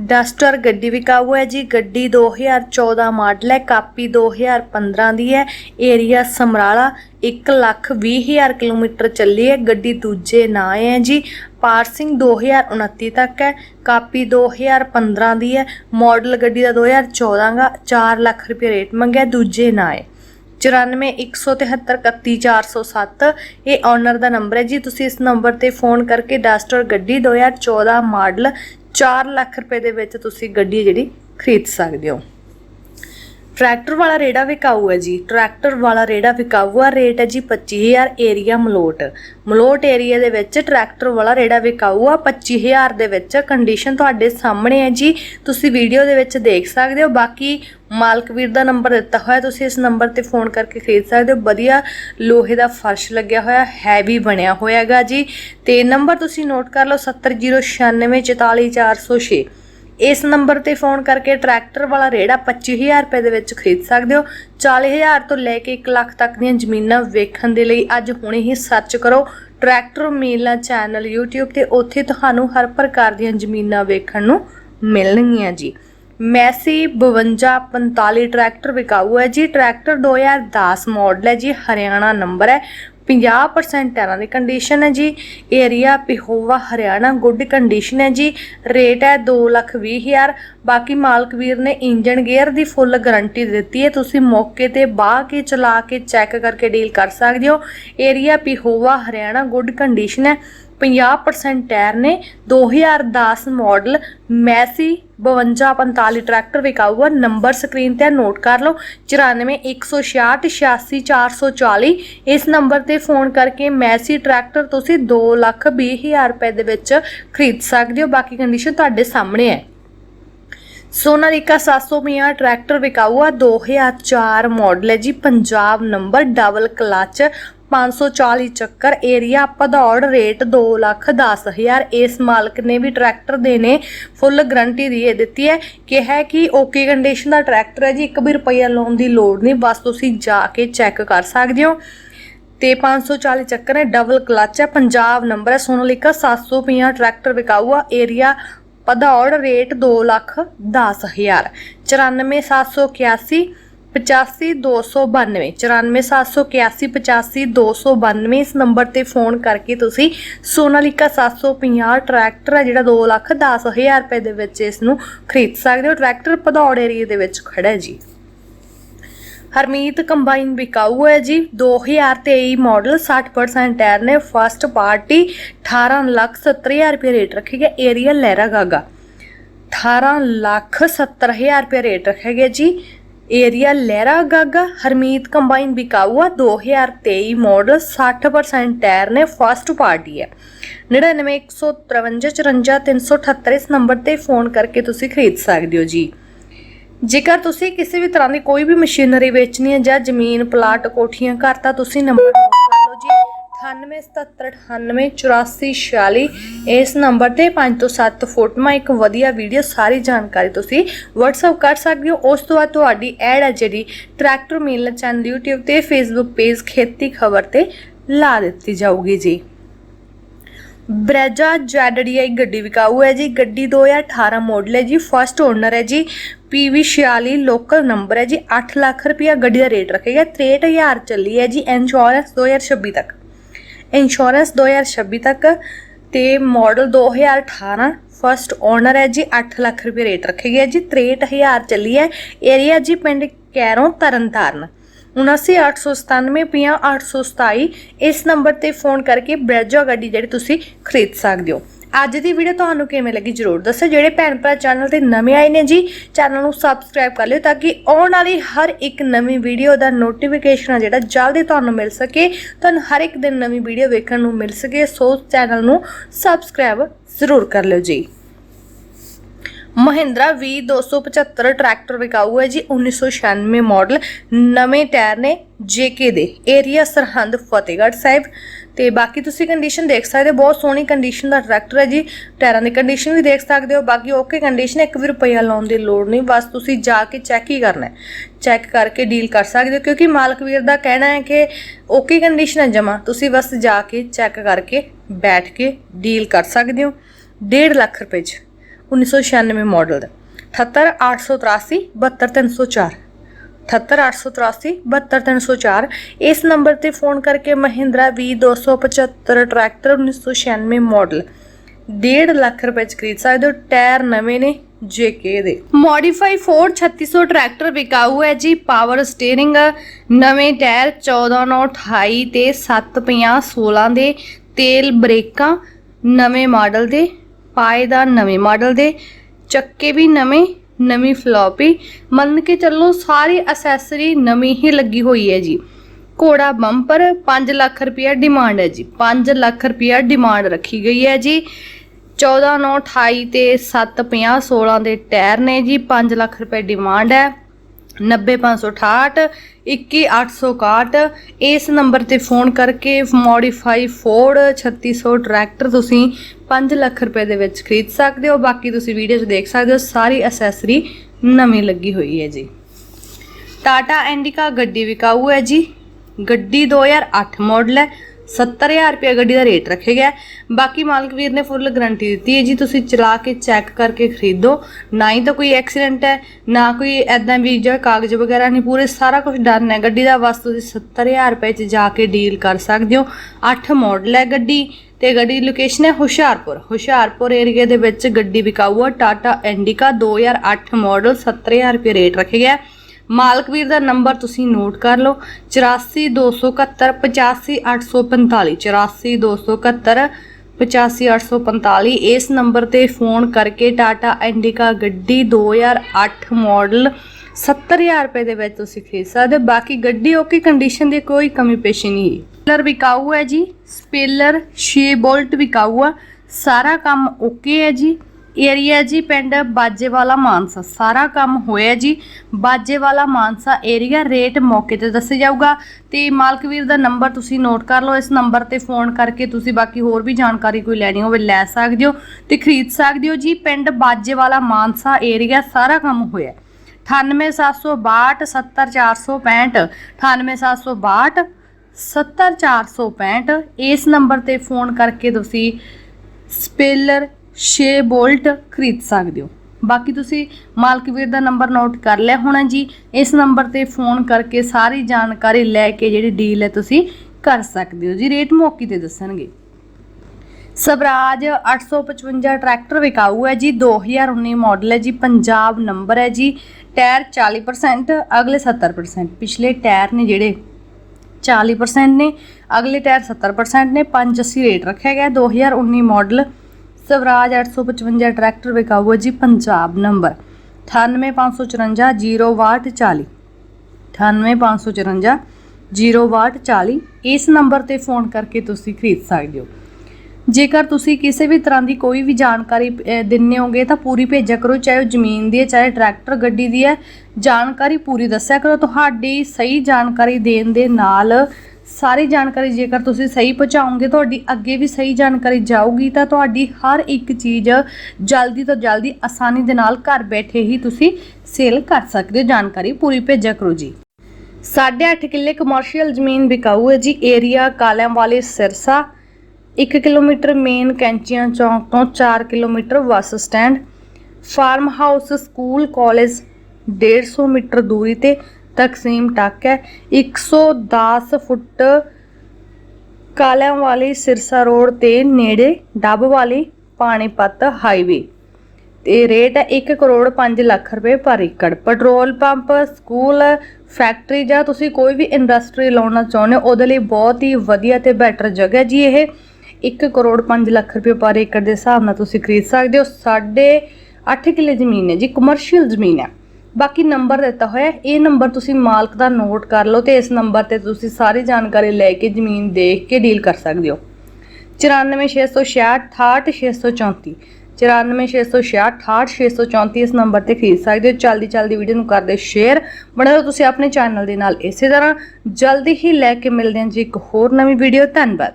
Duster ਗੱਡੀ ਵਿਕਾਊ ਹੈ ਜੀ। ਗੱਡੀ 2014 ਮਾਡਲ ਹੈ। ਕਾਪੀ 2015 ਦੀ ਹੈ। ਏਰੀਆ ਸਮਰਾਲਾ 1 ਲੱਖ 20 ਹਜ਼ਾਰ ਕਿਲੋਮੀਟਰ ਚੱਲੀ ਹੈ। ਗੱਡੀ ਦੂਜੇ ਨਾਂ ਹੈ ਜੀ। ਪਾਰਸਿੰਗ 2029 ਤੱਕ ਹੈ। ਕਾਪੀ 2015 ਦੀ ਹੈ। ਮਾਡਲ ਗੱਡੀ ਦਾ 2014 ਦਾ 4 ਲੱਖ ਰੁਪਏ ਰੇਟ ਮੰਗਿਆ। ਦੂਜੇ ਨਾਂ ਹੈ। 9417731407 ਇਹ ਓਨਰ ਦਾ ਨੰਬਰ ਹੈ ਜੀ। ਤੁਸੀਂ ਇਸ ਨੰਬਰ ਤੇ ਫੋਨ ਕਰਕੇ ਡਸਟਰ ਗੱਡੀ 2014 ਮਾਡਲ 4 ਲੱਖ ਰੁਪਏ ਦੇ ਵਿੱਚ ਤੁਸੀਂ ਗੱਡੀ ਜਿਹੜੀ ਖਰੀਦ ਸਕਦੇ ਹੋ। ਟਰੈਕਟਰ ਵਾਲਾ ਰੇੜਾ ਵਿਕਾਊ ਹੈ ਜੀ। ਟਰੈਕਟਰ ਵਾਲਾ ਰੇੜਾ ਵਿਕਾਊ ਆ। ਰੇਟ ਹੈ ਜੀ 25000 ਏਰੀਆ ਮਲੋਟ। ਮਲੋਟ ਏਰੀਆ ਦੇ ਵਿੱਚ ਟਰੈਕਟਰ ਵਾਲਾ ਰੇੜਾ ਵਿਕਾਊ ਆ। 25000 ਦੇ ਵਿੱਚ ਕੰਡੀਸ਼ਨ ਤੁਹਾਡੇ ਸਾਹਮਣੇ ਹੈ ਜੀ। ਤੁਸੀਂ ਵੀਡੀਓ ਦੇ ਵਿੱਚ ਦੇਖ ਸਕਦੇ ਹੋ। ਬਾਕੀ ਮਾਲਕ ਵੀਰ ਦਾ ਨੰਬਰ ਦਿੱਤਾ ਹੋਇਆ, ਤੁਸੀਂ ਇਸ ਨੰਬਰ ਤੇ ਫੋਨ ਕਰਕੇ ਖਰੀਦ ਸਕਦੇ ਹੋ। ਵਧੀਆ ਲੋਹੇ ਦਾ ਫਰਸ਼ ਲੱਗਿਆ ਹੋਇਆ, ਹੈਵੀ ਬਣਿਆ ਹੋਇਆਗਾ ਜੀ। ਤੇ ਨੰਬਰ ਤੁਸੀਂ ਨੋਟ ਕਰ ਲਓ 7009644406 ਇਸ ਨੰਬਰ ਤੇ ਫੋਨ ਕਰਕੇ ਟਰੈਕਟਰ ਵਾਲਾ ਰੇੜਾ 25000 ਰੁਪਏ ਦੇ ਵਿੱਚ ਖਰੀਦ ਸਕਦੇ ਹੋ। 40000 ਤੋਂ ਲੈ ਕੇ 1 ਲੱਖ ਤੱਕ ਦੀਆਂ ਜ਼ਮੀਨਾਂ ਵੇਖਣ ਦੇ ਲਈ ਅੱਜ ਹੁਣੇ ਹੀ ਸਰਚ ਕਰੋ ਟਰੈਕਟਰ ਮੇਲਾ ਚੈਨਲ YouTube ਤੇ, ਉੱਥੇ ਤੁਹਾਨੂੰ ਹਰ ਪ੍ਰਕਾਰ ਦੀਆਂ ਜ਼ਮੀਨਾਂ ਵੇਖਣ ਨੂੰ ਮਿਲਣਗੀਆਂ ਜੀ। ਮੈਸੀ 5245 ਟਰੈਕਟਰ ਵਿਕਾਊ ਹੈ। ਜੀ, ਟਰੈਕਟਰ 2010 ਮਾਡਲ ਹੈ ਜੀ, ਹਰਿਆਣਾ ਨੰਬਰ ਹੈ। 50% ਟਾਇਰਾਂ ਦੀ ਕੰਡੀਸ਼ਨ ਹੈ ਜੀ। Area Pehowa, Haryana good condition ਹੈ ਜੀ। ਰੇਟ ਹੈ 220000 ਬਾਕੀ ਮਾਲਕ ਵੀਰ ਨੇ ਇੰਜਨ ਗੇਅਰ ਦੀ ਫੁੱਲ ਗਾਰੰਟੀ ਦਿੱਤੀ ਹੈ। ਤੁਸੀਂ ਮੌਕੇ ਤੇ ਬਾਹ ਕੇ ਚਲਾ ਕੇ ਚੈੱਕ ਕਰਕੇ ਡੀਲ ਕਰ ਸਕਦੇ ਹੋ। Area Pehowa, Haryana good condition ਹੈ। 50% ਟਾਇਰ ਨੇ। 2010 ਮਾਡਲ ਮੈਸੀ 5245 ਟਰੈਕਟਰ ਵਿਕਾਊਗਾ। ਨੰਬਰ ਸਕਰੀਨ ਤੇ ਨੋਟ ਕਰ ਲਓ। 9416686440 ਇਸ ਨੰਬਰ ਤੇ ਫੋਨ ਕਰਕੇ ਮੈਸੀ ਟਰੈਕਟਰ ਤੁਸੀਂ 220000 ਰੁਪਏ ਦੇ ਵਿੱਚ ਖਰੀਦ ਸਕਦੇ ਹੋ। ਬਾਕੀ ਕੰਡੀਸ਼ਨ ਤੁਹਾਡੇ ਸਾਹਮਣੇ ਹੈ। ਸੋਨਾਲੀਕਾ 750 ਟਰੈਕਟਰ ਵਿਕਾਊ ਆ 2004 ਮਾਡਲ ਹੈ ਜੀ। ਪੰਜਾਬ ਨੰਬਰ ਡਬਲ ਕਲਚ 540 ਚੱਕਰ ਏਰੀਆ ਭਦੌੜ ਰੇਟ 2 ਲੱਖ 10 ਹਜ਼ਾਰ। ਇਸ ਮਾਲਕ ਨੇ ਵੀ ਟਰੈਕਟਰ ਦੇ ਨੇ ਫੁੱਲ ਗਰੰਟੀ ਦੀ ਇਹ ਦਿੱਤੀ ਹੈ ਕਿਹਾ ਕਿ ਓਕੇ ਕੰਡੀਸ਼ਨ ਦਾ ਟਰੈਕਟਰ ਹੈ ਜੀ, ਇੱਕ ਵੀ ਰੁਪਈਆ ਲਾਉਣ ਦੀ ਲੋੜ ਨਹੀਂ, ਬਸ ਤੁਸੀਂ ਜਾ ਕੇ ਚੈੱਕ ਕਰ ਸਕਦੇ ਹੋ। ਤੇ 540 ਚੱਕਰ ਹੈ ਡਬਲ ਕਲਚ ਹੈ, ਪੰਜਾਬ ਨੰਬਰ ਹੈ ਸੋਨਾਲੀਕਾ 750 ਟਰੈਕਟਰ ਵਿਕਾਊ ਏਰੀਆ ਭਦੌੜ ਰੇਟ 2 ਲੱਖ 10 ਹਜ਼ਾਰ। 94781 85292 94781 85292 ਇਸ ਨੰਬਰ ਤੇ ਫੋਨ ਕਰਕੇ ਤੁਸੀਂ ਸੋਨਾਲੀਕਾ 750 ਟਰੈਕਟਰ ਹੈ ਜਿਹੜਾ 2 ਲੱਖ 10 ਹਜ਼ਾਰ ਰੁਪਏ ਦੇ ਵਿੱਚ ਇਸ ਨੂੰ ਖਰੀਦ ਸਕਦੇ ਹੋ। ਟਰੈਕਟਰ ਭਦੌੜ ਏਰੀਏ ਦੇ ਵਿੱਚ ਖੜਾ ਹੈ ਜੀ। ਹਰਮੀਤ ਕੰਬਾਈਨ ਵਿਕਾਊ ਹੈ ਜੀ। 2023 ਮਾਡਲ 60% ਟਾਇਰ ਨੇ ਫਸਟ ਪਾਰਟੀ 18 ਲੱਖ 70000 ਰੁਪਏ ਰੇਟ ਰੱਖਿਆ ਗਿਆ ਏਰੀਆ ਲਹਿਰਾ ਗਾਗਾ 18 ਲੱਖ 70000 ਰੁਪਏ ਰੇਟ ਰੱਖਿਆ ਗਿਆ ਜੀ। ਏਰੀਆ ਲਹਿਰਾ ਗਾਗਾ ਹਰਮੀਤ ਕੰਬਾਈਨ ਵਿਕਾਊ ਆ 2023 ਮਾਡਲ 60% ਟਾਇਰ ਨੇ ਫਸਟ ਪਾਰਟੀ ਹੈ। 9915544378 ਇਸ ਨੰਬਰ ਤੇ ਫੋਨ ਕਰਕੇ ਤੁਸੀਂ ਖਰੀਦ ਸਕਦੇ ਹੋ ਜੀ। ਜੇਕਰ ਤੁਸੀਂ ਕਿਸੇ ਵੀ ਤਰ੍ਹਾਂ ਦੀ ਕੋਈ ਵੀ ਮਸ਼ੀਨਰੀ ਵੇਚਣੀ ਹੈ ਜਾਂ ਜ਼ਮੀਨ, ਪਲਾਟ, ਕੋਠੀਆਂ, ਘਰ ਤਾਂ ਤੁਸੀਂ ਨੰਬਰ ਨੋਟ ਕਰ ਲਓ ਜੀ 9877988446 ਇਸ ਨੰਬਰ ਤੇ 5 ਤੋਂ 7 ਫੋਟੋਆਂ, ਇੱਕ ਵਧੀਆ ਵੀਡੀਓ ਸਾਰੀ ਜਾਣਕਾਰੀ ਤੁਸੀਂ WhatsApp ਕਰ ਸਕਦੇ ਹੋ। ਉਸ ਤੋਂ ਬਾਅਦ ਤੁਹਾਡੀ ਐਡ ਹੈ ਜਿਹੜੀ ਟਰੈਕਟਰ ਮੇਲ ਚੈਨਲ YouTube ਤੇ Facebook ਪੇਜ ਖੇਤੀ ਖਬਰ ਤੇ ਲਾ ਦਿੱਤੀ ਜਾਊਗੀ ਜੀ। ਬ੍ਰੈਜਾ ZDI ਗੱਡੀ ਵਿਕਾਊ ਹੈ ਜੀ। ਗੱਡੀ 2018 ਮਾਡਲ ਹੈ ਜੀ। ਫਸਟ ਓਨਰ ਹੈ ਜੀ। PV 46 ਲੋਕਲ ਨੰਬਰ ਹੈ ਜੀ। 8 ਲੱਖ ਰੁਪਇਆ ਗੱਡੀ ਦਾ ਰੇਟ ਰੱਖੇਗਾ। 63000 ਚੱਲੀ ਹੈ ਜੀ। ਇੰਸ਼ੋਰੈਂਸ 2026 ਤੱਕ। ਇੰਸ਼ੋਰੈਂਸ 2026 ਤੱਕ ਤੇ ਮਾਡਲ 2018 ਫਸਟ ਓਨਰ ਹੈ ਜੀ 8 ਲੱਖ ਰੁਪਏ ਰੇਟ ਰੱਖੇ ਰੱਖੇਗਾ ਜੀ 63000 ਚੱਲੀ ਹੈ। ਏਰੀਆ ਜੀ ਪਿੰਡ ਕੈਰੋਂ ਤਰਨਤਾਰਨ। 7989750827 ਇਸ ਨੰਬਰ ਤੇ ਫੋਨ ਕਰਕੇ ਬ੍ਰੈਜੋ ਗੱਡੀ ਜਿਹੜੀ ਤੁਸੀਂ ਖਰੀਦ ਸਕਦੇ ਹੋ। ਅੱਜ ਦੀ ਵੀਡੀਓ ਤੁਹਾਨੂੰ ਕਿਵੇਂ ਲੱਗੀ ਜਰੂਰ ਦੱਸੋ। ਜਿਹੜੇ ਭੈਣ ਭਰਾ ਚੈਨਲ ਤੇ ਨਵੇਂ ਆਏ ਨੇ ਜੀ ਚੈਨਲ ਨੂੰ ਸਬਸਕ੍ਰਾਈਬ ਕਰ ਲਿਓ ਤਾਂ ਕਿ ਆਉਣ ਵਾਲੀ ਹਰ ਇੱਕ ਨਵੀਂ ਵੀਡੀਓ ਦਾ ਨੋਟੀਫਿਕੇਸ਼ਨ ਆ ਜਿਹੜਾ ਜਲਦੀ ਤੁਹਾਨੂੰ ਮਿਲ ਸਕੇ। ਤੁਹਾਨੂੰ ਹਰ ਇੱਕ ਦਿਨ ਨਵੀਂ ਵੀਡੀਓ ਵੇਖਣ ਨੂੰ ਮਿਲ ਸਕੇ, ਸੋ ਚੈਨਲ ਨੂੰ ਸਬਸਕ੍ਰਾਈਬ ਜ਼ਰੂਰ ਕਰ ਲਿਓ ਜੀ। ਮਹਿੰਦਰਾ V275 ਟਰੈਕਟਰ ਵਿਕਾਊ ਹੈ ਜੀ 1996 ਮਾਡਲ ਨਵੇਂ ਟਾਇਰ ਨੇ JK ਦੇ ਏਰੀਆ ਸਰਹੰਦ ਫਤਿਹਗੜ੍ਹ ਸਾਹਿਬ। ਤੇ ਬਾਕੀ ਤੁਸੀਂ ਕੰਡੀਸ਼ਨ ਦੇਖ ਸਕਦੇ ਹੋ, ਬਹੁਤ ਸੋਹਣੀ ਕੰਡੀਸ਼ਨ ਦਾ ਟਰੈਕਟਰ ਹੈ ਜੀ। ਟਾਇਰਾਂ ਦੀ ਕੰਡੀਸ਼ਨ ਵੀ ਦੇਖ ਸਕਦੇ ਹੋ, ਬਾਕੀ ਓਕੇ ਕੰਡੀਸ਼ਨ ਹੈ 1 ਵੀ ਰੁਪਈਆ ਲਾਉਣ ਦੀ ਲੋੜ ਨਹੀਂ, ਬਸ ਤੁਸੀਂ ਜਾ ਕੇ ਚੈੱਕ ਹੀ ਕਰਨਾ ਹੈ। ਚੈੱਕ ਕਰਕੇ ਡੀਲ ਕਰ ਸਕਦੇ ਹੋ, ਕਿਉਂਕਿ ਮਾਲਕ ਵੀਰ ਦਾ ਕਹਿਣਾ ਹੈ ਕਿ ਓਕੇ ਕੰਡੀਸ਼ਨ ਹੈ ਜਮਾ, ਤੁਸੀਂ ਬਸ ਜਾ ਕੇ ਚੈੱਕ ਕਰਕੇ ਬੈਠ ਕੇ ਡੀਲ ਕਰ ਸਕਦੇ ਹੋ। 1.5 ਲੱਖ ਰੁਪਏ 'ਚ 1996 ਮਾਡਲ ਦਾ। 78883 72304 78883 72304 ਇਸ ਨੰਬਰ ਤੇ ਫੋਨ ਕਰਕੇ Mahindra V275 tractor 1996 model. 1.5 lakh ਰੁਪਏ ਚ ਖਰੀਦ ਸਕਦੇ ਹੋ। ਟਾਇਰ ਨਵੇਂ ਨੇ JK ਦੇ। ਮੋਡੀਫਾਈ ਫੋਰਡ 3600 ਟਰੈਕਟਰ ਵਿਕਾਊ ਹੈ ਜੀ। ਪਾਵਰ ਸਟੀਅਰਿੰਗ, ਨਵੇਂ ਟਾਇਰ 14928 ਤੇ 750 16 ਦੇ। ਤੇਲ ਬ੍ਰੇਕਾਂ, ਨਵੇਂ ਮਾਡਲ ਦੇ। ਪਾਏ ਦਾ ਨਵੇਂ ਮਾਡਲ ਦੇ। ਚੱਕੇ ਵੀ ਨਵੇਂ। ਨਵੀਂ ਫਲੋਪੀ ਮੰਨ ਕੇ ਚੱਲੋ ਸਾਰੀ ਅਸੈਸਰੀ ਨਵੀਂ ਹੀ ਲੱਗੀ ਹੋਈ ਹੈ ਜੀ। ਘੋੜਾ ਬੰਪਰ 5 ਲੱਖ ਰੁਪਇਆ ਡਿਮਾਂਡ ਹੈ ਜੀ। 5 ਲੱਖ ਰੁਪਇਆ ਡਿਮਾਂਡ ਰੱਖੀ ਗਈ ਹੈ ਜੀ। 14928 ਤੇ 750 16 ਦੇ ਟਾਇਰ ਨੇ ਜੀ 5 ਲੱਖ ਰੁਪਏ ਡਿਮਾਂਡ ਹੈ। 90568 21861 ਇਸ ਨੰਬਰ ਤੇ ਫੋਨ ਕਰਕੇ ਮੋਡੀਫਾਈ ਫੋਰਡ 3600 ਟਰੈਕਟਰ ਤੁਸੀਂ 5 ਲੱਖ ਰੁਪਏ ਦੇ ਵਿੱਚ ਖਰੀਦ ਸਕਦੇ ਹੋ। ਬਾਕੀ ਤੁਸੀਂ ਵੀਡੀਓ 'ਚ ਦੇਖ ਸਕਦੇ ਹੋ, ਸਾਰੀ ਅਸੈਸਰੀ ਨਵੀਂ ਲੱਗੀ ਹੋਈ ਹੈ ਜੀ। ਟਾਟਾ ਇੰਡੀਕਾ ਗੱਡੀ ਵਿਕਾਊ ਹੈ ਜੀ। ਗੱਡੀ 2008 ਮਾਡਲ ਹੈ। 70000 ਰੁਪਏ ਗੱਡੀ ਦਾ ਰੇਟ ਰੱਖਿਆ ਗਿਆ ਬਾਕੀ ਮਾਲਕ ਵੀਰ ਨੇ ਫੁੱਲ ਗਾਰੰਟੀ ਦਿੱਤੀ ਹੈ ਜੀ, ਤੁਸੀਂ ਚਲਾ ਕੇ ਚੈੱਕ ਕਰਕੇ ਖਰੀਦੋ। ਨਾ ਹੀ ਤਾਂ ਕੋਈ ਐਕਸੀਡੈਂਟ ਹੈ, ਨਾ ਕੋਈ ਐਦਾਂ ਵੀ ਜਿਹੜਾ ਕਾਗਜ਼ ਵਗੈਰਾ ਨਹੀਂ, ਪੂਰੇ ਸਾਰਾ ਕੁਝ ਡਨ ਹੈ। ਗੱਡੀ ਦਾ ਬਸ ਤੁਸੀਂ 70000 ਰੁਪਏ 'ਚ ਜਾ ਕੇ ਡੀਲ ਕਰ ਸਕਦੇ ਹੋ। 8 ਮਾਡਲ ਹੈ ਗੱਡੀ ਤੇ ਗੱਡੀ ਦੀ ਲੋਕੇਸ਼ਨ ਹੈ ਹੁਸ਼ਿਆਰਪੁਰ। ਹੁਸ਼ਿਆਰਪੁਰ ਏਰੀਆ ਦੇ ਵਿੱਚ ਗੱਡੀ ਵਿਕਾਊ ਆ ਟਾਟਾ ਇੰਡੀਕਾ 2008 ਮਾਡਲ 70000 ਰੁਪਏ ਰੇਟ ਰੱਖਿਆ ਗਿਆ ਮਾਲਕ ਵੀਰ ਦਾ ਨੰਬਰ ਤੁਸੀਂ ਨੋਟ ਕਰ ਲਓ 8427 85845 8427 85845 ਇਸ ਨੰਬਰ ਤੇ ਫੋਨ ਕਰਕੇ ਟਾਟਾ ਇੰਡੀਕਾ ਗੱਡੀ 2008 ਮਾਡਲ 70000 ਰੁਪਏ ਦੇ ਵਿੱਚ ਤੁਸੀਂ ਖਰੀਦ ਸਕਦੇ ਬਾਕੀ ਗੱਡੀ ਓਕੇ ਕੰਡੀਸ਼ਨ ਦੀ ਕੋਈ ਕਮੀ ਪੇਸ਼ੀ ਨਹੀਂ ਹੈ। ਸਪੀਲਰ ਵਿਕਾਊ ਹੈ ਜੀ ਸਪੇਲਰ 6 ਬੋਲਟ ਵਿਕਾਊ ਆ, ਸਾਰਾ ਕੰਮ ਓਕੇ ਹੈ ਜੀ। ਏਰੀਆ ਜੀ, ਪਿੰਡ ਬਾਜੇਵਾਲਾ ਮਾਨਸਾ। ਸਾਰਾ ਕੰਮ ਹੋਇਆ ਜੀ। ਬਾਜੇਵਾਲਾ ਮਾਨਸਾ ਏਰੀਆ, ਰੇਟ ਮੌਕੇ ਤੇ ਦੱਸਿਆ ਜਾਊਗਾ। ਤੇ ਮਾਲਕ ਵੀਰ ਦਾ ਨੰਬਰ ਤੁਸੀਂ ਨੋਟ ਕਰ ਲਓ। ਇਸ ਨੰਬਰ ਤੇ ਫੋਨ ਕਰਕੇ ਤੁਸੀਂ ਬਾਕੀ ਹੋਰ ਵੀ ਜਾਣਕਾਰੀ ਕੋਈ ਲੈਣੀ ਹੋਵੇ, ਲੈ ਸਕਦੇ ਹੋ ਤੇ ਖਰੀਦ ਸਕਦੇ ਹੋ ਜੀ। ਪਿੰਡ ਬਾਜੇਵਾਲਾ ਮਾਨਸਾ ਏਰੀਆ, ਸਾਰਾ ਕੰਮ ਹੋਇਆ। 98762 70465 98762 70465 ਇਸ ਨੰਬਰ ਤੇ ਫੋਨ ਕਰਕੇ ਤੁਸੀਂ ਸਪੇਲਰ 6 ਬੋਲਟ ਖਰੀਦ ਸਕਦੇ ਹੋ। ਬਾਕੀ ਤੁਸੀਂ ਮਾਲਕ ਵੀਰ ਦਾ ਨੰਬਰ ਨੋਟ ਕਰ ਲਿਆ ਹੋਣਾ ਜੀ। ਇਸ ਨੰਬਰ ਤੇ ਫੋਨ ਕਰਕੇ ਸਾਰੀ ਜਾਣਕਾਰੀ ਲੈ ਕੇ ਜਿਹੜੀ ਡੀਲ ਹੈ ਤੁਸੀਂ ਕਰ ਸਕਦੇ ਹੋ ਜੀ। ਰੇਟ ਮੌਕੀ ਤੇ ਦੱਸਣਗੇ। ਸਵਰਾਜ 855 ਟਰੈਕਟਰ ਵਿਕਾਊ ਹੈ ਜੀ। 2019 ਮਾਡਲ ਹੈ ਜੀ। ਪੰਜਾਬ ਨੰਬਰ ਹੈ ਜੀ। ਟਾਇਰ 40% ਅਗਲੇ 70% ਪਿਛਲੇ ਟਾਇਰ ਨੇ ਜਿਹੜੇ 40% ਨੇ, ਅਗਲੇ ਟਾਇਰ 70% ਨੇ। 580 ਰੇਟ ਰੱਖਿਆ ਗਿਆ 2019 ਮਾਡਲ ਸਵਰਾਜ 855 ਟਰੈਕਟਰ ਵਿਕਾਊ ਹੈ ਜੀ ਪੰਜਾਬ ਨੰਬਰ। 98554 0 ਵਾਟ 40 98554 0 ਵਾਟ 40 ਇਸ ਨੰਬਰ ਤੇ ਫੋਨ ਕਰਕੇ ਤੁਸੀਂ ਖਰੀਦ ਸਕਦੇ ਹੋ। ਜੇਕਰ ਤੁਸੀਂ ਕਿਸੇ ਵੀ ਤਰ੍ਹਾਂ ਦੀ ਕੋਈ ਵੀ ਜਾਣਕਾਰੀ ਅਹ, ਦਿੰਨੇ ਹੋਗੇ ਤਾਂ ਪੂਰੀ ਭੇਜਿਆ ਕਰੋ ਚਾਹੇ ਉਹ ਜ਼ਮੀਨ ਦੀ ਹੈ ਚਾਹੇ ਟਰੈਕਟਰ ਗੱਡੀ ਦੀ ਹੈ। ਜਾਣਕਾਰੀ ਪੂਰੀ ਦੱਸਿਆ ਕਰੋ। ਤੁਹਾਡੀ ਸਹੀ ਜਾਣਕਾਰੀ ਦੇਣ ਦੇ ਨਾਲ ਸਾਰੀ ਜਾਣਕਾਰੀ ਜੇਕਰ ਤੁਸੀਂ ਸਹੀ ਪਹੁੰਚਾਓਗੇ, ਤੁਹਾਡੀ ਅੱਗੇ ਵੀ ਸਹੀ ਜਾਣਕਾਰੀ ਜਾਊਗੀ, ਤਾਂ ਤੁਹਾਡੀ ਹਰ ਇੱਕ ਚੀਜ਼ ਜਲਦੀ ਤੋਂ ਜਲਦੀ ਆਸਾਨੀ ਦੇ ਨਾਲ ਘਰ ਬੈਠੇ ਹੀ ਤੁਸੀਂ ਸੇਲ ਕਰ ਸਕਦੇ ਹੋ। ਜਾਣਕਾਰੀ ਪੂਰੀ ਭੇਜਿਆ ਕਰੋ ਜੀ। 8.5 ਕਿੱਲੇ ਕਮਰਸ਼ੀਅਲ ਜ਼ਮੀਨ ਵਿਕਾਊ ਹੈ ਜੀ। ਏਰੀਆ ਕਾਲਿਆਂ ਵਾਲੇ ਸਿਰਸਾ 1 ਕਿਲੋਮੀਟਰ ਮੇਨ ਕੈਂਚੀਆਂ ਚੌਂਕ ਤੋਂ 4 kilometre bus stand farm house school college 150 metre ਦੂਰੀ ਤੇ ਤਕਸੀਮ ਟੱਕ ਹੈ। 110 ਫੁੱਟ ਕਾਲਿਆਂ ਵਾਲੀ ਸਿਰਸਾ ਰੋਡ ਤੇ ਨੇੜੇ ਡੱਬ ਵਾਲੀ ਪਾਣੀਪਤ ਹਾਈਵੇ। ਤੇ ਰੇਟ ਹੈ 1 ਕਰੋੜ 5 ਲੱਖ ਰੁਪਏ ਪਰ ਏਕੜ। ਪੈਟਰੋਲ ਪੰਪ, ਸਕੂਲ, ਫੈਕਟਰੀ ਜਾਂ ਤੁਸੀਂ ਕੋਈ ਵੀ ਇੰਡਸਟਰੀ ਲਾਉਣਾ ਚਾਹੁੰਦੇ ਹੋ, ਉਹਦੇ ਲਈ ਬਹੁਤ ਹੀ ਵਧੀਆ ਤੇ ਬੈਟਰ ਜਗ੍ਹਾ ਜੀ ਇਹ। 1 ਕਰੋੜ 5 ਲੱਖ ਰੁਪਏ ਪਰ ਏਕੜ ਦੇ ਹਿਸਾਬ ਨਾਲ ਤੁਸੀਂ ਖਰੀਦ ਸਕਦੇ ਹੋ। ਸਾਢੇ 8 ਕਿੱਲੇ ਜ਼ਮੀਨ ਹੈ ਜੀ ਕਮਰਸ਼ੀਅਲ ਜ਼ਮੀਨ ਹੈ। ਬਾਕੀ ਨੰਬਰ ਦਿੱਤਾ ਹੋਇਆ ਹੈ, ਇਹ ਨੰਬਰ ਤੁਸੀਂ ਮਾਲਕ ਦਾ ਨੋਟ ਕਰ ਲਓ ਤੇ ਇਸ ਨੰਬਰ ਤੇ ਤੁਸੀਂ ਸਾਰੀ ਜਾਣਕਾਰੀ ਲੈ ਕੇ ਜ਼ਮੀਨ ਦੇਖ ਕੇ ਡੀਲ ਕਰ ਸਕਦੇ ਹੋ। 94666 68634 9466686634 ਇਸ ਨੰਬਰ ਤੇ ਖਰੀਦ ਸਕਦੇ ਹੋ। ਜਲਦੀ ਜਲਦੀ ਵੀਡੀਓ ਨੂੰ ਕਰਦੇ ਸ਼ੇਅਰ। ਬਣੇ ਰਹੋ ਤੁਸੀਂ ਆਪਣੇ ਚੈਨਲ ਦੇ ਨਾਲ ਇਸੇ ਤਰ੍ਹਾਂ। ਜਲਦੀ ਹੀ ਲੈ ਕੇ ਮਿਲਦੇ ਹਾਂ ਜੀ ਇੱਕ ਹੋਰ ਨਵੀਂ ਵੀਡੀਓ। ਧੰਨਵਾਦ।